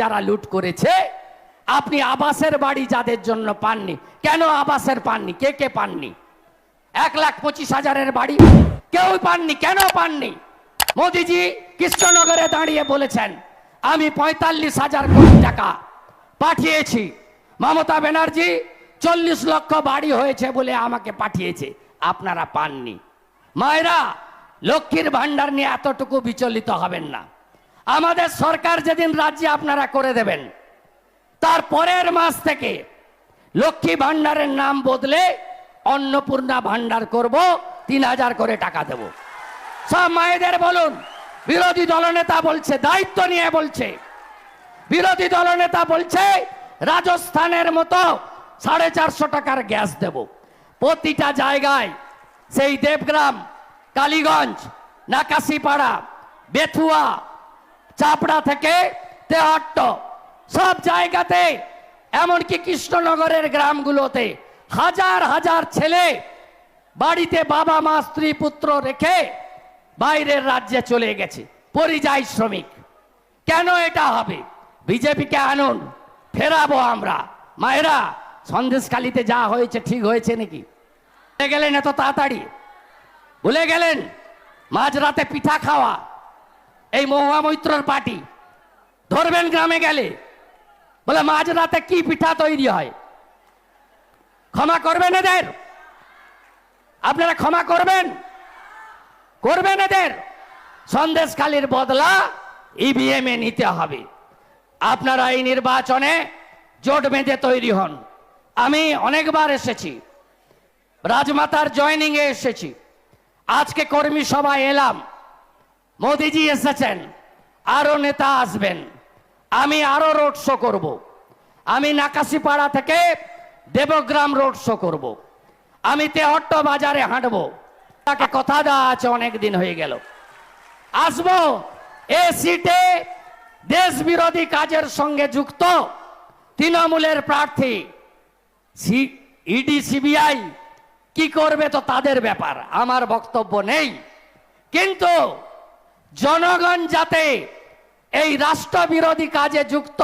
যারা লুট করেছে, আপনি আবাসের বাড়ি যাদের জন্য পাননি। কেন আবাসের পাননি? কে কে পাননি? এক লাখ পঁচিশ হাজারের বাড়ি কেউ পাননি, কেন পাননি? মোদিজি কৃষ্ণনগরে দাঁড়িয়ে বলেছেন, আমি পঁয়তাল্লিশ হাজার কোটি টাকা পাঠিয়েছি। মমতা ব্যানার্জি চল্লিশ লক্ষ বাড়ি হয়েছে বলে আমাকে পাঠিয়েছে, আপনারা পাননি। মায়েরা, লক্ষ্মীর ভাণ্ডার নিয়ে এতটুকু বিচলিত হবেন না। আমাদের সরকার যেদিন রাজ্যে আপনারা করে দেবেন, তার পরের মাস থেকে লক্ষ্মী ভাণ্ডারের নাম বদলে অন্নপূর্ণা ভাণ্ডার করব, তিন হাজার করে টাকা দেব। সব মায়েদের বলুন, বিরোধী দলনেতা বলছে, দায়িত্ব নিয়ে বলছে। বিরোধী দলনেতা বলছে, রাজস্থানের মতো সাড়ে চারশো টাকার গ্যাস দেব। প্রতিটা জায়গায় সেই দেবগ্রাম, কালীগঞ্জ, নাকাশিপাড়া, বেথুয়া চাপড়া থেকে তেহট্ট। সব জায়গাতে, এমনকি কৃষ্ণনগরের গ্রামগুলোতে হাজার হাজার ছেলে বাড়িতে বাবা, মা, স্ত্রী, পুত্র রেখে বাইরের রাজ্যে চলে গেছে। পরিযায়ী শ্রমিক। কেন এটা হবে? বিজেপিকে আনুন, ফেরাবো আমরা। মায়েরা, সন্দেশখালিতে যা হয়েছে ঠিক হয়েছে নাকি? গেলেন এত তাড়াতাড়ি? ভুলে গেলেন? মাঝরাতে পিঠা খাওয়া। এই মহুয়া মৈত্রর পার্টি। ধরবেন গ্রামে গেলে। বলে, মাঝরাতে কি পিঠা তৈরি হয়? ক্ষমা করবেন এদের? আপনারা ক্ষমা করবেন? করবেন এদের? সন্দেশখালির বদলা ইভিএম এ নিতে হবে। আপনারা এই নির্বাচনে জোট বেঁধে তৈরি হন। আমি অনেকবার এসেছি। রাজমাতার জয়নিং এ এসেছি। আজকে কর্মী সভায় এলাম। মোদিজি এসেছেন, আরও নেতা আসবেন। আমি আরও রোড শো করব। আমি নাকাশিপাড়া থেকে দেবগ্রাম রোড শো করব। আমি তেহট্ট বাজারে হাঁটবো। তাকে কথা দেওয়া আছে, অনেক দিন হয়ে গেল। আসব, এ সিটে দেশ বিরোধী কাজের সঙ্গে যুক্ত তৃণমূলের প্রার্থী। ইডি সিবিআই কি করবে তো তাদের ব্যাপার, আমার বক্তব্য নেই। কিন্তু জনগণ যাতে এই রাষ্ট্রবিরোধী কাজে যুক্ত,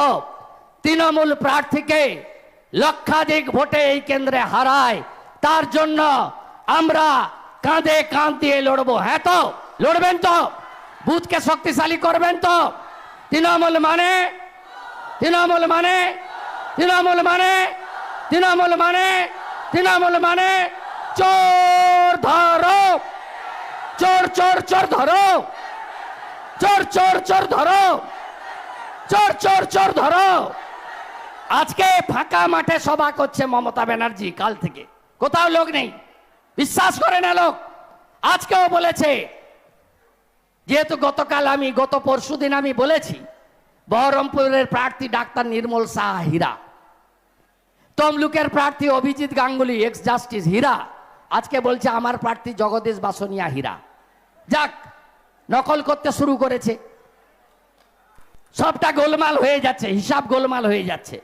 তৃণমূল প্রার্থীকে লক্ষাধিক ভোটে এই কেন্দ্রে হারায়, তার জন্য আমরা কাঁধে কাঁধ দিয়ে লড়বো। হ্যাঁ তো? লড়বেন তো? বুথকে শক্তিশালী করবেন তো? তৃণমূল মানে? তৃণমূল মানে? তৃণমূল মানে? তৃণমূল মানে? তৃণমূল মানে? চোর ধরো! চোর চোর চোর ধরো! চোর চোর চোর ধরো। চোর চোর চোর ধরো। আজকে ফাঁকা মাঠে সভা করছে মমতা ব্যানার্জি কাল থেকে। কোথাও লোক নেই। বিশ্বাস করে না লোক। আজকেও বলেছে, যেহেতু গতকাল আমি, গত পরশুদিন আমি বলেছি, বহরমপুরের প্রার্থী ডাক্তার নির্মল শাহ হীরা, তমলুকের প্রার্থী অভিজিৎ গাঙ্গুলি এক্স জাস্টিস হীরা, আজকে বলছে আমার প্রার্থী জগদীশ বাসনিয়া হীরা। যাক নকল করতে শুরু করেছে। সবটা গোলমাল হয়ে যাচ্ছে, হিসাব গোলমাল হয়ে যাচ্ছে।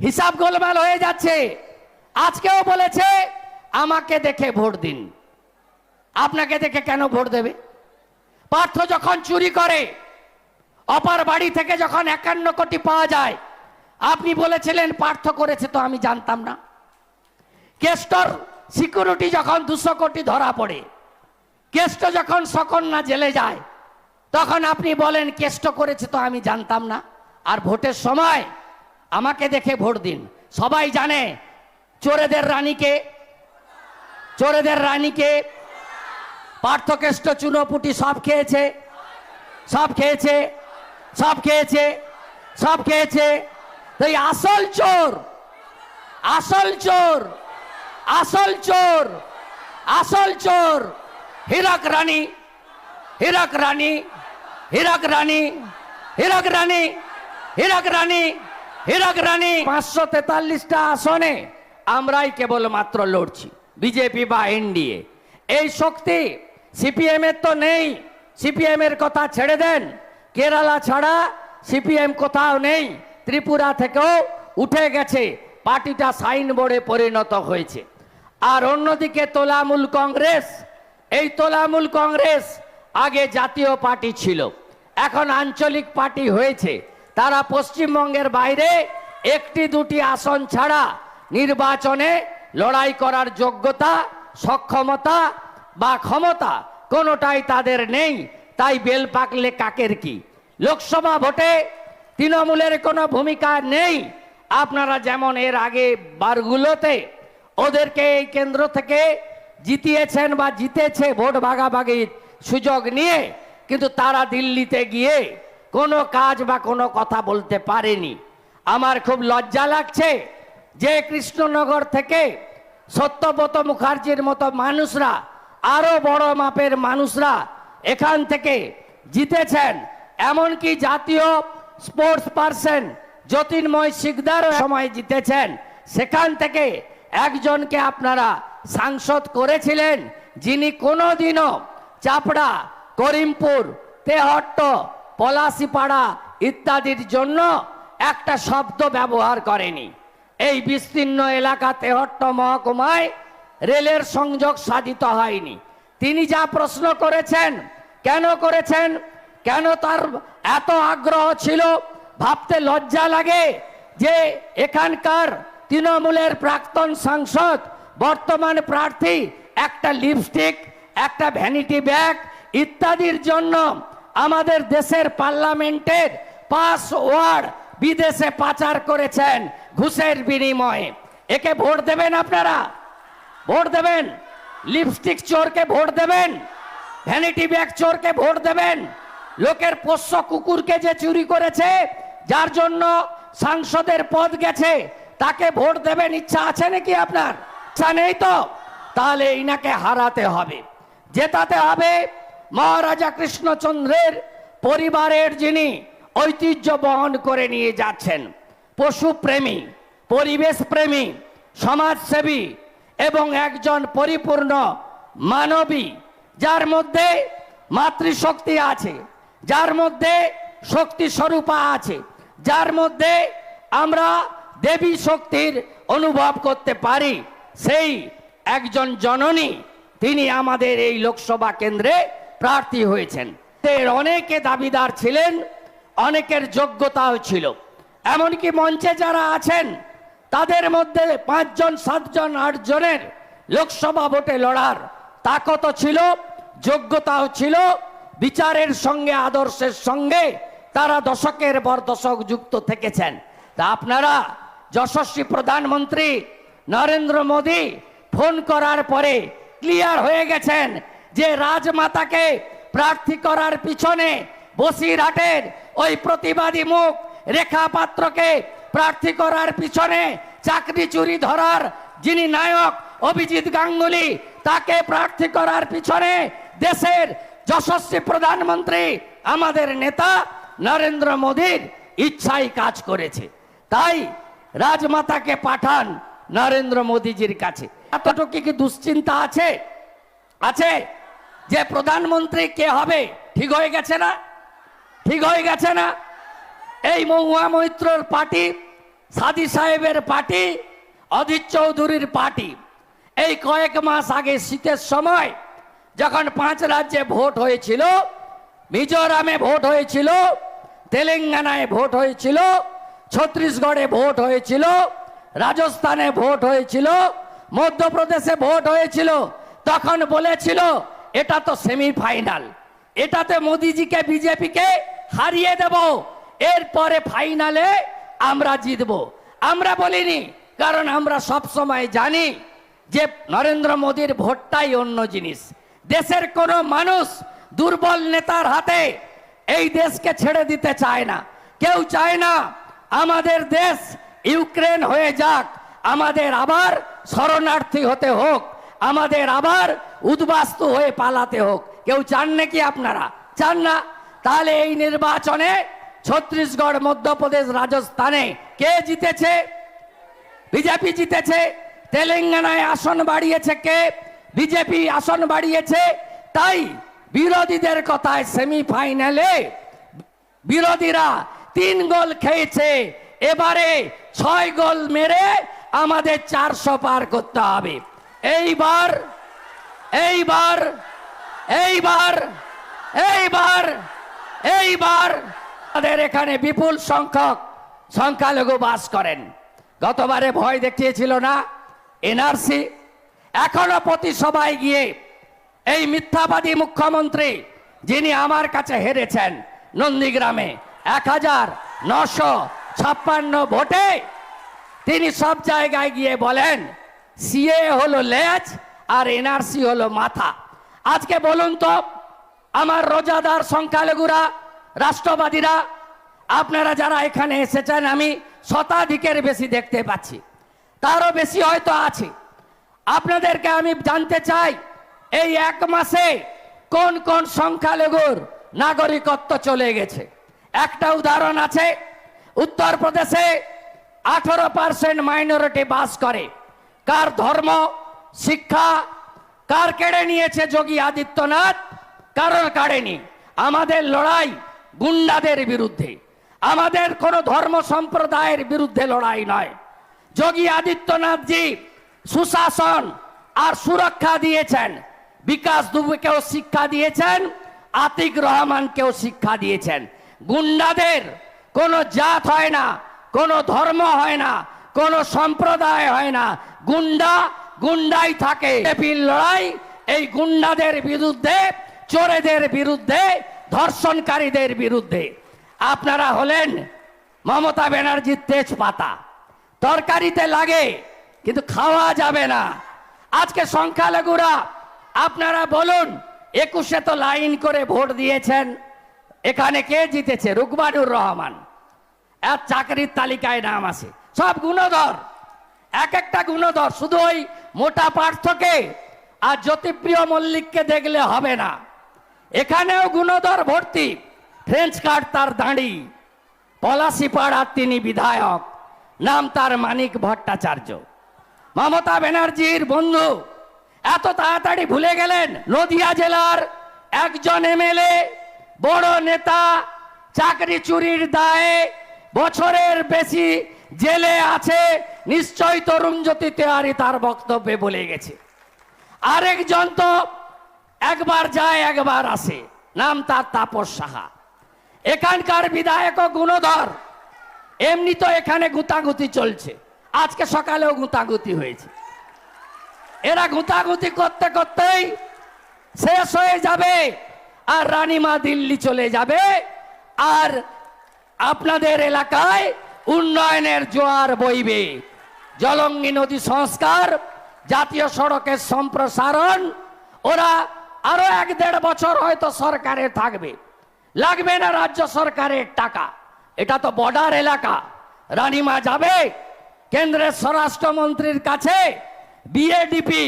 হিসাব গোলমাল হয়ে যাচ্ছে। আজকেও বলেছে, আমাকে দেখে ভোট দিন। আপনাকে দেখে কেন ভোট দেবে? পার্থ যখন চুরি করে, অপার বাড়ি থেকে যখন একান্ন কোটি পাওয়া যায়, আপনি বলেছিলেন, পার্থ করেছে তো আমি জানতাম না। কেষ্টর সিকিউরিটি যখন দুশো কোটি ধরা পড়ে কেষ্ট যখন সকন্যা জেলে যায়, তখন আপনি বলেন, কেষ্ট করেছে তো আমি জানতাম না। আর ভোটের সময় আমাকে দেখে ভোট দিন। সবাই জানে, চোরেদের রানীকে চোরেদের রানীকে পার্থকেষ্ট চুনোপুটি সব খেয়েছে সব খেয়েছে সব খেয়েছে সব খেয়েছে। তো এই আসল চোর আসল চোর আসল চোর আসল চোর হীরক রানী হীরক রানী হীরক রানী হীরক রানী হীরক রানী হীরক রানী। পাঁচশো তেতাল্লিশটা আসনে আমরাই কেবল মাত্র লড়ছি, বিজেপি বা এনডিএ। এই শক্তি সিপিএম এর তো নেই সিপিএম এর কথা ছেড়ে দেন। কেরালা ছাড়া সিপিএম কোথাও নেই, ত্রিপুরা থেকেও উঠে গেছে, পার্টিটা সাইন বোর্ডে পরিণত হয়েছে। আর অন্যদিকে তোলামূল কংগ্রেস এই তোলামূল কংগ্রেস আগে জাতীয় পার্টি ছিল, এখন আঞ্চলিক পার্টি হয়েছে। তারা পশ্চিমবঙ্গের বাইরে একটি দুটি আসন ছাড়া নির্বাচনে লড়াই করার যোগ্যতা, সক্ষমতা বা ক্ষমতা কোনোটাই তাদের নেই। তাই বেল পাকলে কাকের কি? লোকসভা ভোটে তৃণমূলের কোনো ভূমিকা নেই। আপনারা যেমন এর আগে বারগুলোতে ওদেরকে এই কেন্দ্র থেকে জিতিয়েছেন বা জিতেছে ভোট ভাগাভাগির সুযোগ নিয়ে, কিন্তু তারা দিল্লিতে গিয়ে কোনো কাজ বা কোনো কথা বলতে পারেনি। আমার খুব লজ্জা লাগছে যে কৃষ্ণনগর থেকে সত্যব্রত মুখার্জির মতো মানুষরা, আরও বড় মাপের মানুষরা এখান থেকে জিতেছেন। এমনকি জাতীয় স্পোর্টস পার্সন জ্যোতির্ময় শিকদার সময় জিতেছেন। সেখান থেকে একজনকে আপনারা সাংসদ করেছিলেন যিনি কোনোদিনও চাপড়া, করিমপুর, তেহট্ট, পলাশিপাড়া ইত্যাদির জন্য একটা শব্দ ব্যবহার করেনি। এই বিস্তীর্ণ এলাকা তেহট্ট মহকুমায় রেলের সংযোগ সাধিত হয়নি। তিনি যা প্রশ্ন করেছেন, কেন করেছেন, কেন তার এত আগ্রহ ছিল, ভাবতে লজ্জা লাগে যে এখানকার তৃণমূলের প্রাক্তন সাংসদ বর্তমান প্রার্থী, একটা লিপস্টিক একটা ভ্যানিটি ব্যাগ ইত্যাদির জন্য আমাদের দেশের পার্লামেন্টের পাস ওয়ার্ড বিদেশে পাচার করেছেন ঘুষের বিনিময়ে। একে ভোট দেবেন আপনারা? ভোট দেবেন? লিপস্টিক চোরকে ভোট দেবেন? ভ্যানিটি ব্যাগ চোরকে ভোট দেবেন? লোকের পোষ্য কুকুরকে যে চুরি করেছে, যার জন্য সাংসদের পদ গেছে, তাকে ভোট দেবেন ইচ্ছা আছে নাকি আপনার? ইচ্ছা নেই তো, তাহলে ইনাকে হারাতে হবে। জেতাতে হবে মহারাজা কৃষ্ণচন্দ্রের পরিবারের যিনি ঐতিহ্য বহন করে নিয়ে যাচ্ছেন। পশুপ্রেমী পরিবেশ প্রেমী, সমাজসেবী এবং একজন পরিপূর্ণ মানবী, যার মধ্যে মাতৃশক্তি আছে, যার মধ্যে শক্তি স্বরূপা আছে, যার মধ্যে আমরা দেবী শক্তির অনুভব করতে পারি। সেই একজন জননী, তিনি আমাদের এই লোকসভা কেন্দ্রে প্রার্থী হয়েছেন। এর অনেকে দাবিদার ছিলেন, অনেকের যোগ্যতাও ছিল। এমনকি মঞ্চে যারা আছেন, তাদের মধ্যে পাঁচজন, সাতজন, আটজনের লোকসভা ভোটে লড়ার তাকতও ছিল, যোগ্যতাও ছিল। বিচারের সঙ্গে, আদর্শের সঙ্গে তারা দশকের পর দশক যুক্ত থেকেছেন। তা আপনারা যশস্বী প্রধানমন্ত্রী নরেন্দ্র মোদী ফোন করার পরে ক্লিয়ার হয়ে গেছেন যে রাজমাতাকে প্রার্থী করার পিছনে বসিরহাটের ওই প্রতিবাদী মুখ রেখা পাত্রকে প্রার্থী করার পিছনে চাকরি চুরি ধরার যিনি নায়ক অভিজিৎ গাঙ্গুলি, তাকে প্রার্থী করার পিছনে দেশের যশস্বী প্রধানমন্ত্রী আমাদের নেতা নরেন্দ্র মোদীর ইচ্ছাই কাজ করেছে। তাই রাজমাতাকে পাঠান নরেন্দ্র মোদীজির কাছে। এতটুকু কি দুশ্চিন্তা আছে? আছে? যে প্রধানমন্ত্রী কে হবে? ঠিক হয়ে গেছে না? ঠিক হয়ে গেছে না? এই মহুয়া মৈত্রর পার্টি, সাদি সাহেবের পার্টি অধীর চৌধুরীর পার্টি। এই কয়েক মাস আগে শীতের সময় যখন পাঁচ রাজ্যে ভোট হয়েছিল, মিজোরামে ভোট হয়েছিল, তেলেঙ্গানায় ভোট হয়েছিল, ছত্তিশগড়ে ভোট হয়েছিল রাজস্থানে ভোট হয়েছিল, মধ্যপ্রদেশে ভোট হয়েছিল, তখন বলেছিল, এটা তো সেমিফাইনাল এটাতে মোদিজিকে, বিজেপিকে হারিয়ে দেব। এরপরে ফাইনালে আমরা জিতব। আমরা বলিনি, কারণ আমরা সব সময় জানি যে নরেন্দ্র মোদীর ভোটটাই অন্য জিনিস। দেশের কোনো মানুষ দুর্বল নেতার হাতে এই দেশকে ছেড়ে দিতে চায় না। কেউ চায় না আমাদের দেশ ইউক্রেন হয়ে যাক, আমাদের আবার শরণার্থী হতে হোক, আমাদের আবার উদ্বাস্তু হয়ে পালাতে হোক। কেউ চান নাকি আপনারা? চান না? তাহলে এই নির্বাচনে ছত্তিশগড়, মধ্যপ্রদেশ, রাজস্থানে কে জিতেছে? বিজেপি জিতেছে। তেলেঙ্গানায় আসন বাড়িয়েছে কে? বিজেপি আসন বাড়িয়েছে। তাই বিরোধীদের কথায় সেমিফাইনালে বিরোধীরা তিন গোল খেয়েছে। এবারে ছয় গোল মেরে আমাদের চারশো পার করতে হবে। এইবার এইবার এইবার এইবার এইবার তাদের এখানে বিপুল সংখ্যক সংখ্যালঘু বাস করেন। গতবারে ভয় দেখিয়েছিল না এনআরসি। এখনও প্রতি সভায় গিয়ে এই মিথ্যাবাদী মুখ্যমন্ত্রী যিনি আমার কাছে হেরেছেন নন্দীগ্রামে এক হাজার নশো ছাপ্পান্ন ভোটে তিনি সব জায়গায় গিয়ে বলেন, সিএ হলো লেজ আর এনআরসি হলো মাথা। আজকে বলুন তো, আমার রোজাদার সংখ্যালঘুরা, রাষ্ট্রবাদীরা, আপনারা যারা এখানে এসেছেন, আমি শতাধিকের বেশি দেখতে পাচ্ছি। তারও বেশি হয়তো আছে। আপনাদেরকে আমি জানতে চাই, এই এক মাসে কোন কোন সংখ্যালঘুর নাগরিকত্ব চলে গেছে? একটা উদাহরণ আছে উত্তরপ্রদেশে আঠারো পার্সেন্ট মাইনরিটি বাস করে। কার ধর্ম, শিক্ষা, কার কেড়ে নিয়েছে যোগী আদিত্যনাথ? কারণ কাড়েনি। আমাদের লড়াই গুন্ডাদের বিরুদ্ধে। আমাদের কোনো ধর্ম সম্প্রদায়ের বিরুদ্ধে লড়াই নয়। যোগী আদিত্যনাথজি সুশাসন আর সুরক্ষা দিয়েছেন। বিকাশ দুবেকেও শিক্ষা দিয়েছেন, আতিক রহমানকেও শিক্ষা দিয়েছেন। গুন্ডাদের কোনো জাত হয় না, কোনো ধর্ম হয় না, কোনো সম্প্রদায় হয় না। গুন্ডা, গুন্ডাই থাকে। লড়াই, এই গুন্ডাদের বিরুদ্ধে, চোরেদের বিরুদ্ধে, ধর্ষণকারীদের বিরুদ্ধে। আপনারা হলেন মমতা ব্যানার্জির তেজপাতা। তরকারিতে লাগে, কিন্তু খাওয়া যাবে না। আজকে সংখ্যালঘুরা, আপনারা বলুন, একুশে তো লাইন করে ভোট দিয়েছেন। এখানে কে জিতেছে? রুকমানুর রহমান। এক চাকরির তালিকায় নাম আছে। সব গুণধর। এক একটা গুণধর। শুধু ওই মোটা পার্থকে আর জ্যোতিপ্রিয় মল্লিককে দেখলে হবে না। এখানেও গুণধর ভর্তি। ফ্রেঞ্চ কার্ড তার দাঁড়ি। পলাশিপাড়ার তিনি বিধায়ক। নাম তার মানিক ভট্টাচার্য। মমতা ব্যানার্জির বন্ধু। এত তাড়াতাড়ি ভুলে গেলেন নদিয়া জেলার একজন এমএলএ। বড় নেতা চাকরি চুরির দায়ে বছরের বেশি জেলে আছে, নিশ্চয় তরুণ জ্যোতি তেওয়ারি তার বক্তব্যে বলে গেছে। আরেকজন তো একবার যায়, একবার আসে, নাম তার তাপস সাহা। এখানকার বিধায়ক গুণধর, এমনি তো এখানে গুতাগুতি চলছে। আজকে সকালেও গুতাগুতি হয়েছে। এরা গুতাগুতি করতে করতেই শেষ হয়ে যাবে। আর রানীমা দিল্লি চলে যাবে। আর আপনাদের এলাকায় উন্নয়নের জোয়ার বইবে। জলঙ্গি নদী সংস্কার, জাতীয় সড়কের সম্প্রসারণ, ওরা আরও এক দেড় বছর হয়তো সরকারে থাকবে। লাগবে না রাজ্য সরকারের টাকা। এটা তো বর্ডার এলাকা। রানীমা যাবে, কেন্দ্রের স্বরাষ্ট্রমন্ত্রীর কাছে বিএডিপি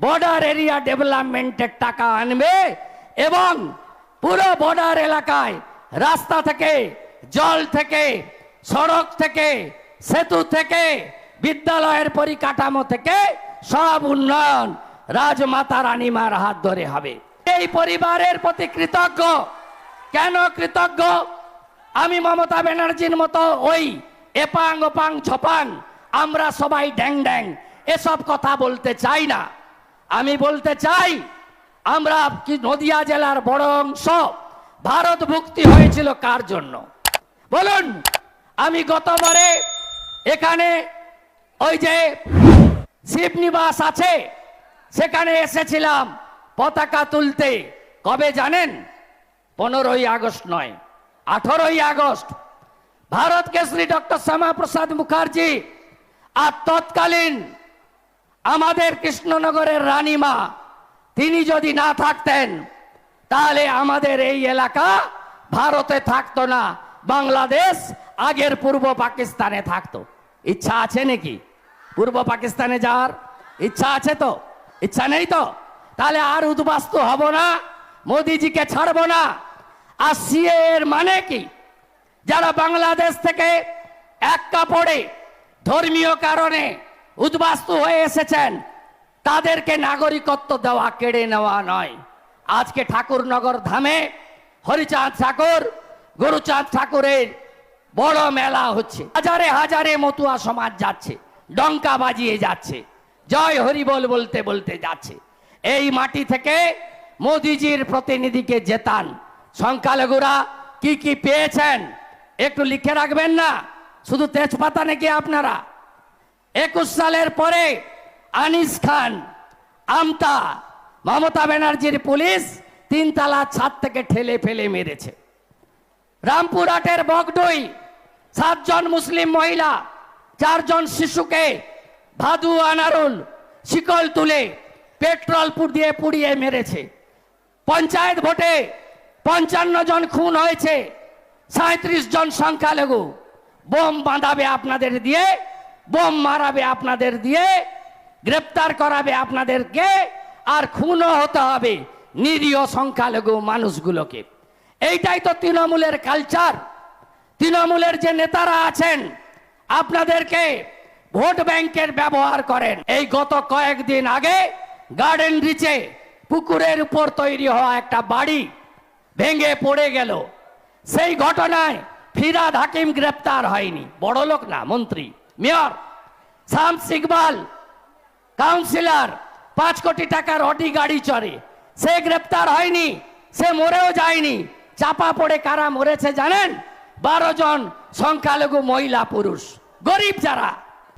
বর্ডার এরিয়া ডেভেলপমেন্টের টাকা আনবে। এবং পুরো বর্ডার এলাকায় রাস্তা থেকে, জল থেকে, সড়ক থেকে, সেতু থেকে, বিদ্যালয়ের পরিকাঠামো থেকে সব উন্নয়ন রাজমাতা রানীমার হাত ধরে হবে। এই পরিবারের প্রতি কৃতজ্ঞ। কেন কৃতজ্ঞ? আমি মমতা ব্যানার্জির মতো ওই এপাং ওপাং ছপাং, আমরা সবাই ড্যাং ড্যাং, এসব কথা বলতে চাই না। আমি বলতে চাই আমরা কি নদিয়া জেলার বড় অংশ? ভারত ভুক্তি হয়েছিল কার জন্য? বলুন, আমি গতবারে এখানে ওই যে শিবনিবাস আছে, সেখানে এসেছিলাম পতাকা তুলতে। কবে জানেন? পনেরোই আগস্ট নয়, আঠারোই আগস্ট। ভারত কেশরী ডক্টর শ্যামা প্রসাদ মুখার্জি আর তৎকালীন আমাদের কৃষ্ণনগরের রানীমা তিনি যদি না থাকতেন, তাহলে আমাদের এই এলাকা ভারতে থাকতো না, বাংলাদেশ আগের পূর্ব পাকিস্তানে থাকতো। ইচ্ছা আছে নাকি? পূর্ব পাকিস্তানে যাওয়ার? ইচ্ছা আছে তো? ইচ্ছা নেই তো? তাহলে আর উদ্বাস্তু হব না, মোদিজিকে ছাড়ব না। আর সিএ এর মানে কি? যারা বাংলাদেশ থেকে এক কাপড়ে ধর্মীয় কারণে উদ্বাস্তু হয়ে এসেছেন তাদেরকে নাগরিকত্ব দেওয়া, কেড়ে নেওয়া নয়। আজকে ঠাকুরনগর ধামে হরিচাঁদ ঠাকুর, গুরুচাঁদ ঠাকুরের বড় মেলা হচ্ছে। হাজারে হাজারে মতুয়া সমাজ যাচ্ছে, ডঙ্কা বাজিয়ে যাচ্ছে, জয় হরি বল বলতে বলতে যাচ্ছে। এই মাটি থেকে মোদিজির প্রতিনিধিকে জেতান। সংখ্যালঘুরা কি কি পেয়েছেন, একটু লিখে রাখবেন না? শুধু তেজপাতা নাকি আপনারা? একুশ সালের পরে আনিস খান, আমতা, মমতা ব্যানার্জির পুলিশ তিনতলা ছাদ থেকে ঠেলে ফেলে মেরেছে। রামপুরহাটের বগডই, সাতজন মুসলিম মহিলা, চারজন শিশুকে ভাদু আনারুল শিকল তুলে পেট্রোল দিয়ে পুড়িয়ে মেরেছে। পঞ্চায়েত ভোটে পঞ্চান্ন জন খুন হয়েছে, সাঁত্রিশ জন সংখ্যালঘু। বোম বাঁধাবে আপনাদের দিয়ে, বোম মারাবে আপনাদের দিয়ে গ্রেপ্তার করাবে আপনাদেরকে, আর খুনও হতে হবে নিরীহ সংখ্যালঘু মানুষগুলোকে। এইটাই তো তৃণমূলের কালচার তৃণমূলের যে নেতারা আছেন, আপনাদেরকে ভোট ব্যাংকের ব্যবহার করেন। এই গত কয়েকদিন আগে গার্ডেন রিচে পুকুরের উপর তৈরি হওয়া একটা বাড়ি ভেঙে পড়ে গেল। সেই ঘটনায় ফিরাদ হাকিম গ্রেপ্তার হয়নি। বড় লোক না, মন্ত্রী, মেয়র শামস ইকবাল কাউন্সিলর পাঁচ কোটি টাকার অডি গাড়ি চড়ে। সে গ্রেপ্তার হয়নি, সে মরেও যায়নি। চাপা পড়ে কারা মরেছে জানেন? বারো জন সংখ্যালঘু মহিলা পুরুষ, গরিব যারা।